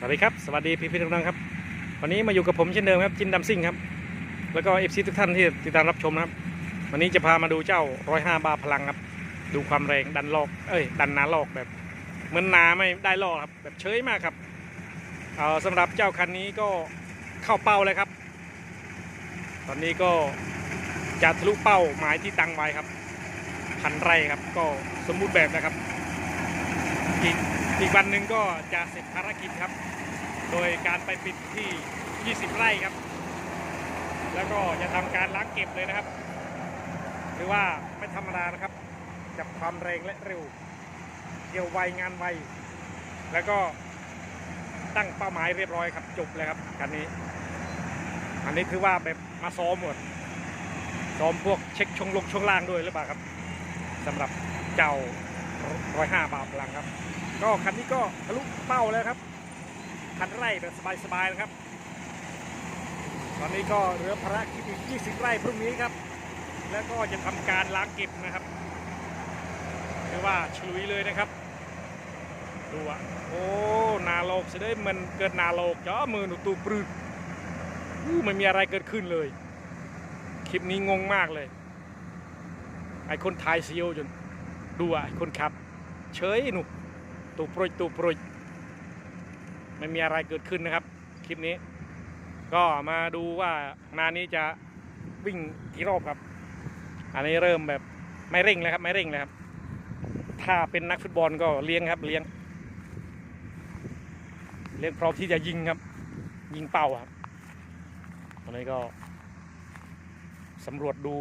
สวัสดีครับ สวัสดีพี่พี่ๆทุกท่านครับ วันนี้มาอยู่กับผมเช่นเดิมครับจินดำซิ่งครับ แล้วก็เอฟซีทุกท่านที่ติดตามรับชมนะครับ วันนี้จะพามาดูเจ้าร้อยห้าบาพลังครับ ดูความแรงดันลอก เอ้ย ดันนาลอกแบบ เหมือนนาไม่ได้ลอกครับ แบบเฉยมากครับ เอ่อสำหรับเจ้าคันนี้ก็เข้าเป้าเลยครับ ตอนนี้ก็จะทะลุเป้าหมายที่ตั้งไว้ครับพันไร่ครับ ก็สมบูรณ์แบบนะครับอีก อีกวันหนึ่งก็จะเสร็จภารกิจครับ โดยการไปปิดที่ 20 ไร่ครับ แล้วก็จะทำการล้างเก็บเลยนะครับ หรือว่าไม่ธรรมดานะครับ จับความแรงและเร็ว เกี่ยวไวงานไว แล้วก็ตั้งเป้าหมายเรียบร้อยครับ จบเลยครับคันนี้ อันนี้คือว่าแบบมาซ้อมหมด ซ้อมพวกเช็คช่วงลงช่วงล่างด้วยหรือเปล่าครับสำหรับเจ้า ร้อยห้าบาทพลังครับ ก็คันนี้ก็ทะลุเป้าแล้วครับ คันไร่แบบสบายๆนะครับ ตอนนี้ก็เหลือภารกิจอีก20 ไร่พรุ่งนี้ครับ แล้วก็จะทำการล้างเก็บนะครับเรียกว่าฉลุยเลยนะครับดูอะโอ้นาโลกเสยได้มันเกิดนาโลกจ้อมือหนูตูปรืดอู้ไม่มีอะไรเกิดขึ้นเลย คลิปนี้งงมากเลย ไอคนถ่ายซียวจน ดูอะคนขับ เฉยหนูตูโปรยตูโปรยไม่มีอะไรเกิดขึ้นนะครับ คลิปนี้ ก็มาดูว่างานนี้จะวิ่งกี่รอบครับ อันนี้เริ่มแบบไม่เร่งเลยครับ ไม่เร่งเลยครับ ถ้าเป็นนักฟุตบอลก็เลี้ยงครับ เลี้ยง เลี้ยงพร้อมที่จะยิงครับ ยิงเป้าครับตอนนี้ก็สำรวจดู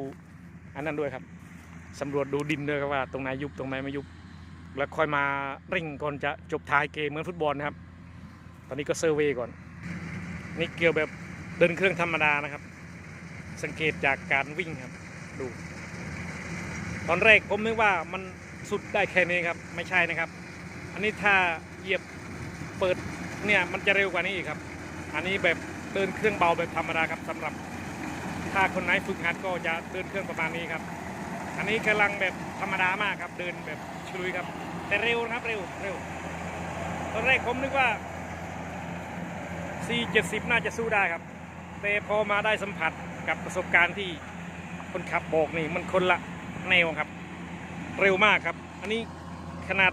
อันนั้นด้วยครับ สำรวจดูดินด้วยครับว่าตรงไหนยุบตรงไหนไม่ยุบ แล้วค่อยมาเร่งก่อนจะจบท้ายเกมเหมือนฟุตบอลนะครับ ตอนนี้ก็เซอร์เวย์ก่อน นี่เกี่ยวแบบเดินเครื่องธรรมดานะครับ สังเกตจากการวิ่งครับดู ตอนแรกผมนึกว่ามันสุดได้แค่นี้ครับ ไม่ใช่นะครับ อันนี้ถ้าเหยียบเปิดเนี่ยมันจะเร็วกว่านี้อีกครับ อันนี้แบบเดินเครื่องเบาแบบธรรมดาครับสำหรับถ้าคนไหนฝึกหัดก็จะเดินเครื่องประมาณนี้ครับ อันนี้กำลังแบบธรรมดามากครับเดินแบบชลุยครับ แต่เร็วนะครับเร็วเร็วตอนแรกผมนึกว่า 470 น่าจะสู้ได้ครับ แต่พอมาได้สัมผัสกับประสบการณ์ที่คนขับโบกนี่มันคนละแนวครับ เร็วมากครับ อันนี้ขนาด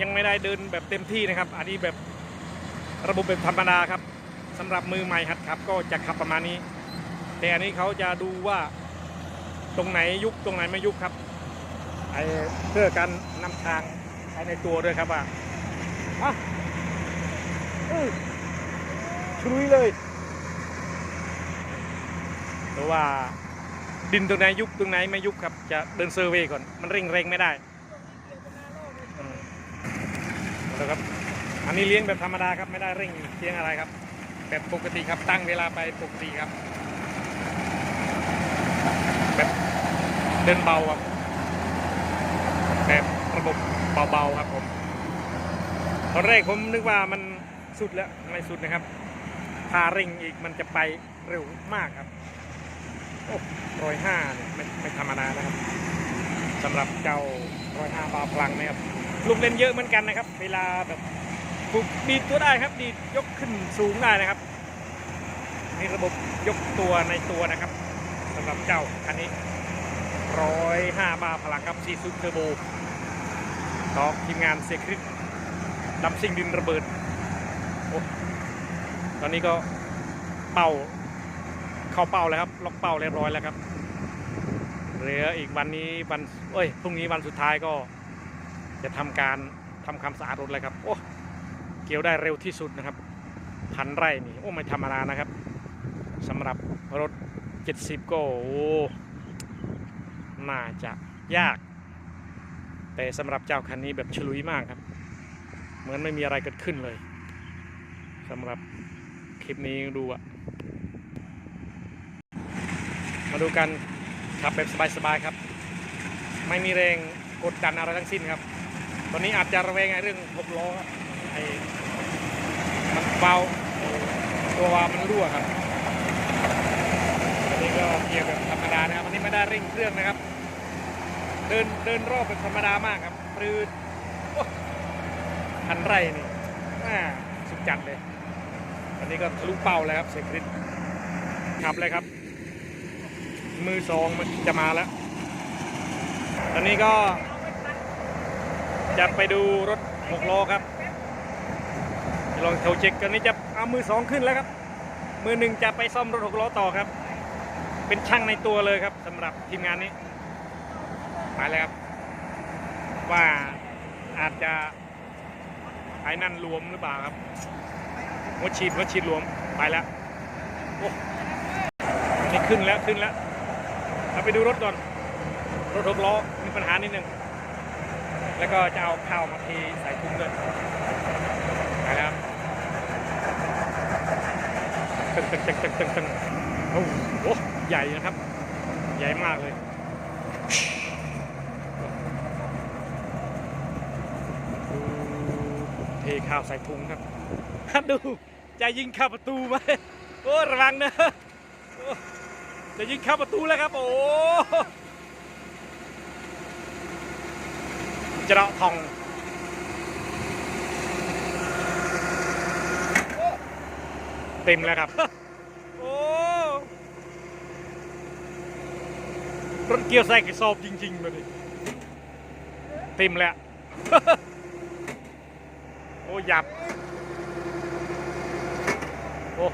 ยังไม่ได้เดินแบบเต็มที่นะครับ อันนี้แบบระบบแบบธรรมดาครับสำหรับมือใหม่หัดขับ ก็จะขับประมาณนี้ แต่อันนี้เขาจะดูว่า ตรงไหนยุบตรงไหนไม่ยุบครับไอเพื่อการนำทางภายในตัวด้วยครับว่าอะชุยเลยหรือว่าดินตรงไหนยุบตรงไหนไม่ยุบครับ จะเดินเซอร์เวย์ก่อน มันเร่งเร่งไม่ได้แล้วครับ อันนี้เลี้ยงแบบธรรมดาครับ ไม่ได้เร่งเลี้ยงอะไรครับ แบบปกติครับตั้งเวลาไปปกติครับ เดินเบาครับแบบระบบเบาๆครับผมตอนแรกผมนึกว่ามันสุดแล้วไม่สุดนะครับถ้าเร่งอีกมันจะไปเร็วมากครับโอ้ร้อยห้าเนี่ยไม่ไม่ธรรมดานะครับสำหรับเจ้าร้อยห้าบาพลังนะครับลูกเล่นเยอะเหมือนกันนะครับ เวลาแบบปลุกดีดตัวได้ครับ ดีดยกขึ้นสูงได้นะครับมีระบบยกตัวในตัวนะครับสำหรับเจ้าคันนี้ ร้อยห้าบาพลังครับซีซูเทอร์โบของทีมงานเซคริตดับซิ่งดินระเบิด ตอนนี้ก็เป่าเข้าเป้าแล้วครับ ล็อกเป้าเรียบร้อยแล้วครับ เหลืออีกวันนี้วัน เอ้ย พรุ่งนี้วันสุดท้ายก็จะทำการทำความสะอาดรถเลยครับ โอ้ เกี่ยวได้เร็วที่สุดนะครับ พันไร่นี่ โอ้ ไม่ธรรมดานะครับสำหรับรถ 70 ก็โอ้ น่าจะยาก แต่สำหรับเจ้าคันนี้แบบฉลุยมากครับ เหมือนไม่มีอะไรเกิดขึ้นเลยสำหรับคลิปนี้ดูอะมาดูกันขับแบบสบายๆครับ ไม่มีแรงกดดันอะไรทั้งสิ้นครับ ตอนนี้อาจจะระแวงไอ้เรื่องหกล้อไอ้มันเบาตัววามันรั่วครับอันนี้ก็เกียร์แบบธรรมดานะครับอันนี้ไม่ได้เร่งเครื่องนะครับ ดินเดินรอบแบบธรรมดามากครับปืดพันไรนี่อ่าสุดจัดเลย อันนี้ก็ทะลุเป้าแล้วครับเซคริสขับเลยครับ มือสองมันจะมาแล้ว ตอนนี้ก็ จะไปดูรถหกล้อครับลองโทรเช็คกันนี้จะเอามือสองขึ้นแล้วครับ มือหนึ่งจะไปซ่อมรถหกล้อต่อครับ เป็นช่างในตัวเลยครับสำหรับทีมงานนี้ ไปเลยครับ ว่าอาจจะไอ้นั่นรวมหรือเปล่าครับหัวฉีดหัวฉีดรวมไปแล้วโอ้นี่ขึ้นแล้วขึ้นแล้วเราไปดูรถก่อน รถหกล้อมีปัญหานิดนึง แล้วก็จะเอาข้าวมาเทใส่ถุงด้วยไปแล้วตึงตึงตึงตึงตึงตึงโอ้โหใหญ่นะครับ ใหญ่มากเลย เทข้าวใส่ถุงครับ ดูจะยิงเข้าประตูไหมโอ้ระวังนะจะยิงเข้าประตูแล้วครับ โอ้จะเราะทองเต็มแล้วครับ โอ้รถเกียวใส่กระสอบจริงๆมาดิเต็มแล้ว อ้หยับ โอ้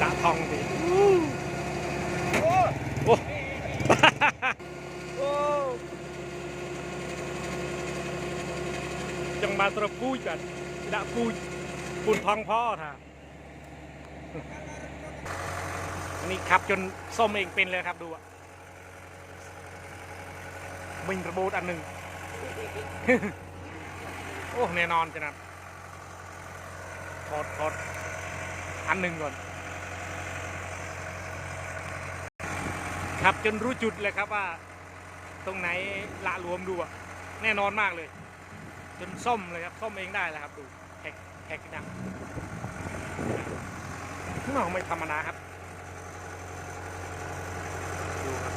ดะทองดิโอ้โอ้โอ้จังมาตระปูจัดดะปูปูนทองพ่อท่าอันนี้ขับจนส้มเองเป็นเลยครับดูอะมิงระโบดอันหนึ่ง โอ้แน่นอนจะนะถอดถอดอันหนึ่งก่อนครับจนรู้จุดเลยครับว่า ตรงไหนละหลวมดูอะแน่นอนมากเลย จนส้มเลยครับ ส้มเองได้แล้วครับ ดูแท็กแท็กดังน้องไม่ธรรมดาครับดูครับ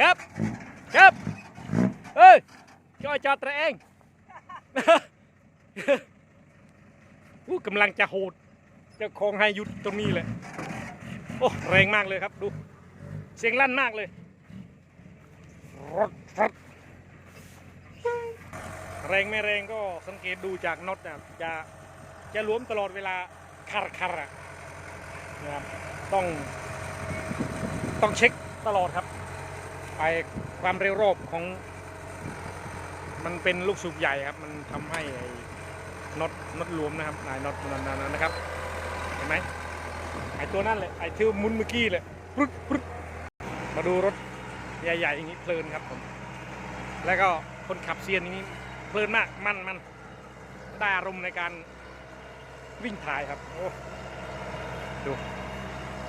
ครับครับเฮ้ยจอยจอดตัวเองอู้กำลังจะโหดจะคงให้หยุดตรงนี้เลยโอ้แรงมากเลยครับดู เสียงลั่นมากเลยแรงไม่แรงก็สังเกตดูจากน็อตนะจะจะหลวมตลอดเวลาคาร์คาร์นะครับ ต้องต้องเช็คตลอดครับไอความเร็วรอบของ มันเป็นลูกสูบใหญ่ครับ มันทำให้น็อตน็อตรวมนะครับนายน็อตมันนั้นนะครับ เห็นไหมไอตัวนั่นเลยไอที่มุนเมื่อกี้เลยปรึ๊ดปรึ๊ดมาดูรถใหญ่ๆอย่างนี้เพลินครับผมแล้วก็คนขับเซียนอย่างนี้เพลินมากมันมันได้อารมณ์ในการวิ่งถ่ายครับโอ้ดู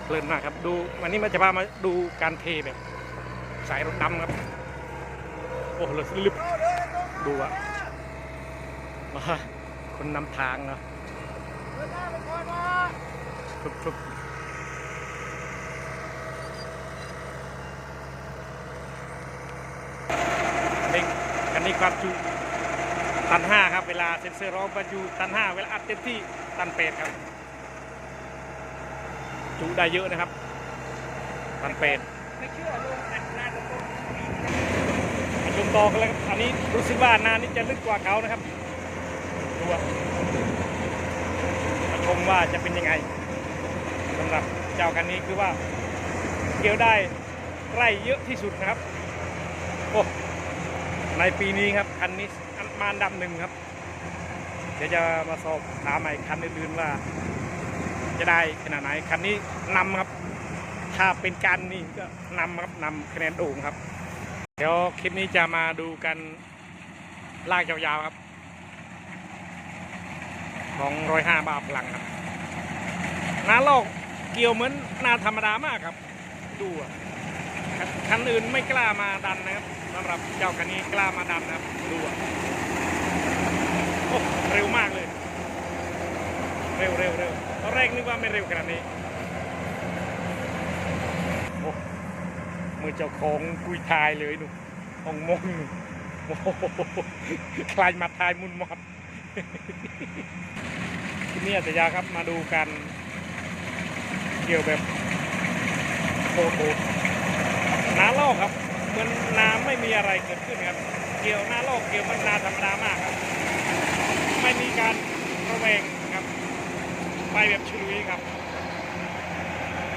เพลินมากครับดูวันนี้มาจะพามาดูการเทแบบสายรถดำครับ โอ้โหลึบดูอะมาคนนำทางเนาะทุบทุบเด็กคันนี้ความจุตันห้าครับ เวลาเซ็นเซอร์ร้องความจุตันห้าเวลาอัดเต็มที่ตันเปดครับ จุได้เยอะนะครับตันเป็ดไม่เชื่อลุงอัดหน้าตะกุลงต่อกันเลยครับอันนี้รู้สึกว่านานี้จะลึกกว่าเขานะครับดูมาชมว่าจะเป็นยังไงสำหรับเจ้าคันนี้คือว่าเกี่ยวได้ไร่เยอะที่สุดนะครับโอ้ในปีนี้ครับคันนี้อันมานดับหนึ่งครับ เดี๋ยวจะมาสอบถามใหม่คันอื่นๆว่า จะได้ขนาดไหนคันนี้นำครับ ถ้าเป็นการนี่ก็นำครับนำคะแนนโด่งครับ เดี๋ยวคลิปนี้จะมาดูกันลากยาวๆครับ ของร้อยห้าบาทพลังครับนาลอกเกี่ยวเหมือนนาธรรมดามากครับ ดูอะคันคันอื่นไม่กล้ามาดันนะครับสำหรับเจ้าคันนี้กล้ามาดันนะครับดูอโอ้เร็วมากเลย เร็วเร็วเร็วตอนแรกนึกว่าไม่เร็วขนาดนี้โอ้มือเจ้าของกุยทายเลยหนูห้องมงโอ้คลายมาทายมุนมัดที่นี่อาจจะยาครับมาดูกันเกี่ยวแบบโคตรน้าลอกครับมันน้ำไม่มีอะไรเกิดขึ้นครับ เกี่ยวน้าลอกเกี่ยวมันนาธรรมดามากครับ ไม่มีการระแวง แบบชุลุยครับ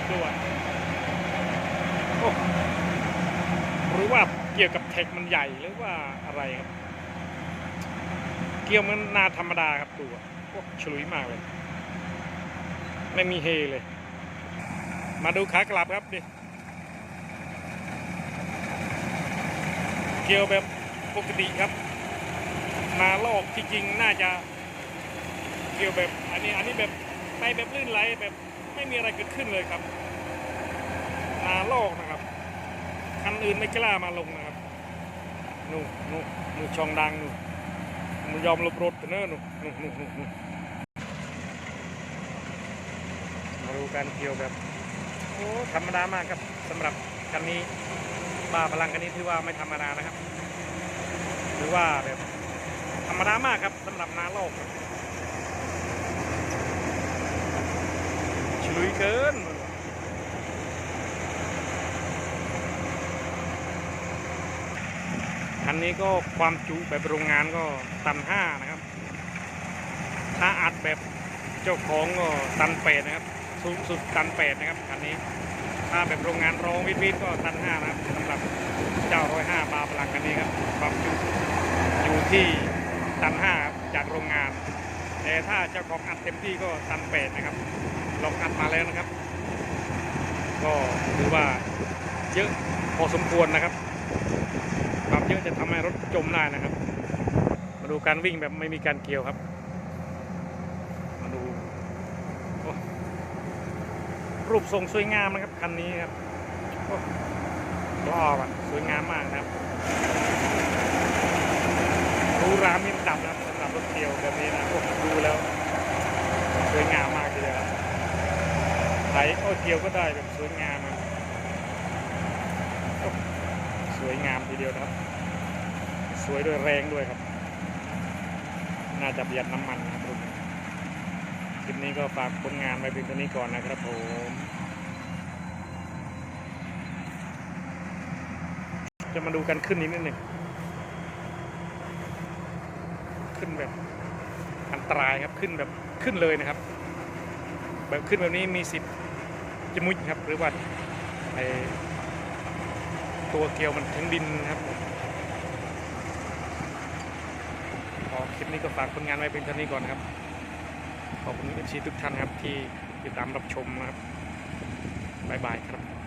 ดูอะโอ้หรือว่าเกี่ยวกับเทคมันใหญ่หรือว่าอะไรครับ เกี่ยวมันนาธรรมดาครับดูอะโอ้ชุลุยมากเลย ไม่มีเฮเลย มาดูขากลับครับดิเกี่ยวแบบปกติครับนาลอกที่จริงน่าจะเกี่ยวแบบอันนี้อันนี้แบบ ไปแบบลื่นไหลแบบไม่มีอะไรเกิดขึ้นเลยครับนาลอกนะครับ คันอื่นไม่กล้ามาลงนะครับนู่นนู่นนู่นช่องดังนู่นมันยอมลบรถเนอะนู่นนู่นนู่นนู่นู่มาดูการเกี่ยวแบบโอ้ธรรมดามากครับสำหรับคันนี้บาพลังคันนี้ถือว่าไม่ธรรมดานะครับ หรือว่าแบบธรรมดามากครับสำหรับนาลอกครับ ฉ ลุยเกินคันนี้ก็ความจุแบบโรงงานก็ตันห้านะครับ ถ้าอัดแบบเจ้าของก็ตันแปดนะครับ สูงสุดตันแปดนะครับคันนี้ ถ้าแบบโรงงานรองวิทวิทก็ตันห้านะครับสำหรับเจ้าร้อยห้าบาพลังคันนี้ครับ ความจุอยู่ที่ตันห้าจากโรงงานแต่ถ้าเจ้าของอัดเต็มที่ก็ตันแปดนะครับ ลองอัดมาแล้วนะครับ ก็ถือว่าเยอะพอสมควรนะครับความเยอะจะทำให้รถจมได้นะครับ มาดูการวิ่งแบบไม่มีการเกี่ยวครับ มาดูรูปทรงสวยงามนะครับคันนี้ครับโอ้ออะสวยงามมากนะครับรูรามินดำนะครับสำหรับรถเกี่ยวแบบนี้นะดูแล้วสวยงามมากทีเดียวครับ ไถโอ้เกี่ยวก็ได้แบบสวยงามสวยงามทีเดียวครับ สวยด้วยแรงด้วยครับ น่าจะประหยัดน้ำมันนะครับรุ่นนี้คลิปนี้ก็ฝากผลงานไว้เพียงเท่านี้ก่อนนะครับผมจะมาดูกันขึ้นนิดนึงขึ้นแบบอันตรายครับขึ้นแบบขึ้นเลยนะครับ แบบขึ้นแบบนี้มีสิทธิ์ จะมุดครับหรือว่าไอตัวเกลียวมันถึงดินนะครับขอคลิปนี้ก็ฝากผลงานไว้เป็นเท่านี้ก่อนครับ ขอบคุณเอฟซีทุกท่านครับที่ติดตามรับชมนะครับ บ๊ายบายครับ